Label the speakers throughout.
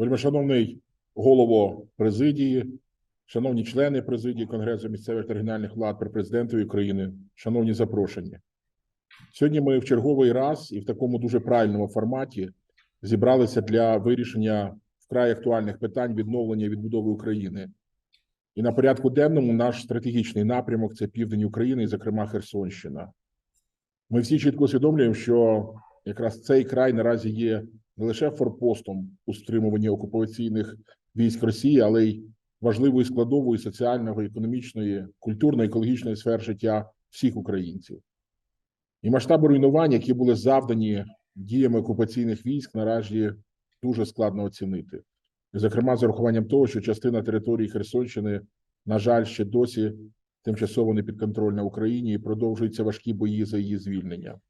Speaker 1: Вельмишановний голово президії, шановні члени президії Конгресу місцевих та регіональних влад при президентові України, шановні запрошені. Сьогодні ми в черговий раз і в такому дуже правильному форматі зібралися для вирішення вкрай актуальних питань відновлення і відбудови України. І на порядку денному наш стратегічний напрямок це південь України, і, зокрема, Херсонщина. Ми всі чітко усвідомлюємо, що якраз цей край наразі є не лише форпостом у стримуванні окупаційних військ Росії, але й важливою складовою соціального, економічної, культурно-екологічної сфер життя всіх українців. І масштаби руйнувань, які були завдані діями окупаційних військ, наразі дуже складно оцінити. Зокрема, з урахуванням того, що частина території Херсонщини, на жаль, ще досі тимчасово не підконтрольна Україні і продовжуються важкі бої за її звільнення.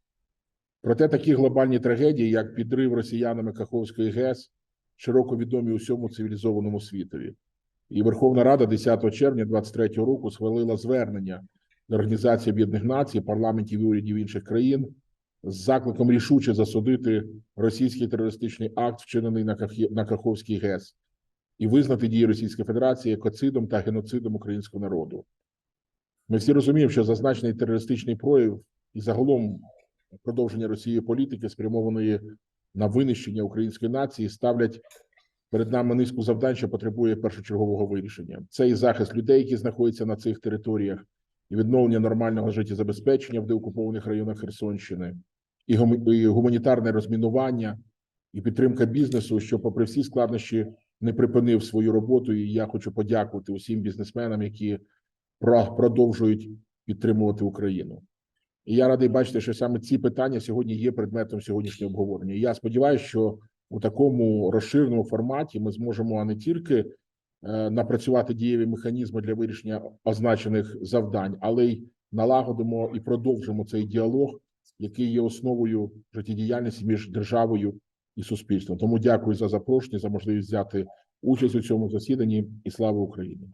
Speaker 1: Проте такі глобальні трагедії, як підрив росіянами Каховської ГЕС, широко відомі усьому цивілізованому світові. І Верховна Рада 10 червня 2023 року схвалила звернення до Організації Об'єднаних Націй, парламентів і урядів інших країн з закликом рішуче засудити російський терористичний акт, вчинений на Каховській ГЕС, і визнати дії Російської Федерації екоцидом та геноцидом українського народу. Ми всі розуміємо, що зазначений терористичний прояв і загалом продовження Росії політики, спрямованої на винищення української нації, ставлять перед нами низку завдань, що потребує першочергового вирішення. Це і захист людей, які знаходяться на цих територіях, і відновлення нормального життєзабезпечення в деокупованих районах Херсонщини, і гуманітарне розмінування, і підтримка бізнесу, що, попри всі складнощі, не припинив свою роботу. І я хочу подякувати усім бізнесменам, які продовжують підтримувати Україну. І я радий бачити, що саме ці питання сьогодні є предметом сьогоднішнього обговорення. І я сподіваюся, що у такому розширеному форматі ми зможемо не тільки е, напрацювати дієві механізми для вирішення означених завдань, але й налагодимо і продовжимо цей діалог, який є основою життєдіяльності між державою і суспільством. Тому дякую за запрошення, за можливість взяти участь у цьому засіданні і слава Україні.